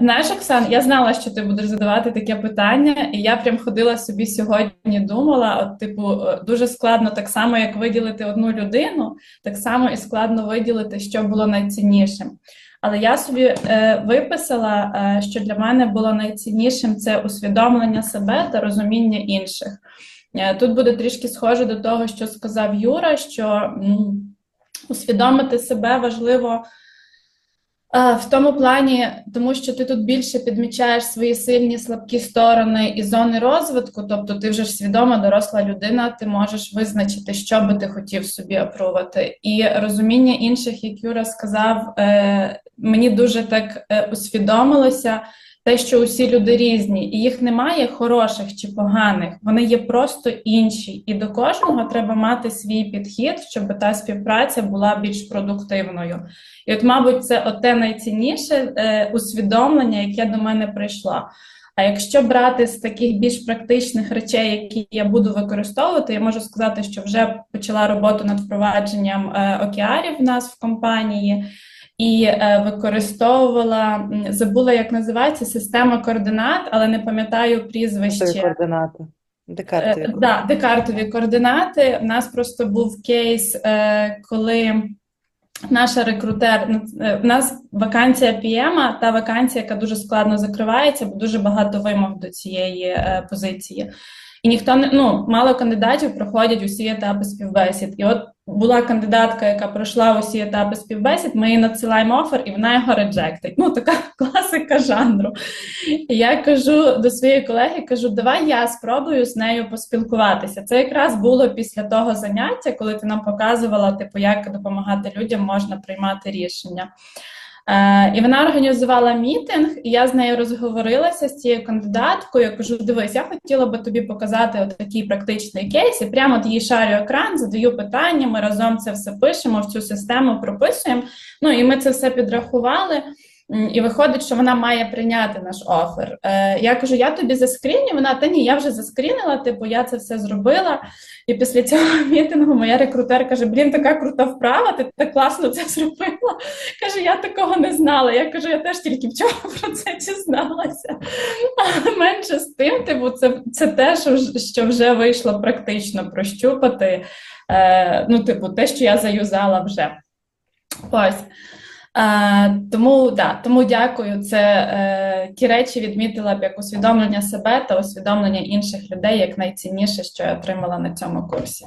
Знаєш, Оксан, я знала, що ти будеш задавати таке питання, і я прям ходила собі сьогодні, думала: от, типу, е, дуже складно так само, як виділити одну людину, так само і складно виділити, що було найціннішим. Але я собі е, виписала, е, що для мене було найціннішим це усвідомлення себе та розуміння інших. Е, тут буде трішки схоже до того, що сказав Юра, що м, усвідомити себе важливо. В тому плані, тому що ти тут більше підмічаєш свої сильні слабкі сторони і зони розвитку, тобто ти вже ж свідома доросла людина, ти можеш визначити, що би ти хотів собі опрувати. І розуміння інших, як Юра сказав, е, мені дуже так е, усвідомилося те, що усі люди різні, і їх немає хороших чи поганих, вони є просто інші. І до кожного треба мати свій підхід, щоб та співпраця була більш продуктивною. І, от, мабуть, це те найцінніше е, усвідомлення, яке до мене прийшло. А якщо брати з таких більш практичних речей, які я буду використовувати, я можу сказати, що вже почала роботу над впровадженням е, океарів в нас в компанії і е, використовувала забула, як називається система координат, але не пам'ятаю прізвище. координати. Декартові. Е, да, декартові координати. У нас просто був кейс, е, коли наша рекрутер ну, е, у нас вакансія PM, та вакансія, яка дуже складно закривається, бо дуже багато вимог до цієї е, позиції. І ніхто не ну мало кандидатів проходять усі етапи співбесід. І от була кандидатка, яка пройшла усі етапи співбесід. Ми їй надсилаємо офер, і вона його реджектить. Ну така класика жанру. І Я кажу до своєї колеги: кажу, давай я спробую з нею поспілкуватися. Це якраз було після того заняття, коли ти нам показувала, типу, як допомагати людям можна приймати рішення. Е, і вона організувала мітинг, і я з нею розговорилася з цією кандидаткою. Я кажу: дивись, я хотіла би тобі показати от такий практичний кейс, і прямо от їй шарю екран, задаю питання. Ми разом це все пишемо в цю систему, прописуємо. Ну і ми це все підрахували. І виходить, що вона має прийняти наш офер. Е, Я кажу: я тобі заскріню. Вона та ні, я вже заскрінила, типу, я це все зробила. І після цього мітингу моя рекрутер каже: Блін, така крута вправа, ти так класно це зробила. Каже, я такого не знала. Я кажу, я теж тільки вчора про це дізналася. Але менше з тим, типу, це це те, що вже вийшло практично прощупати. Е, Ну, типу, те, що я заюзала вже. Ось. Е, Тому да, тому дякую. Це е, ті речі відмітила б як усвідомлення себе та усвідомлення інших людей як найцінніше, що я отримала на цьому курсі.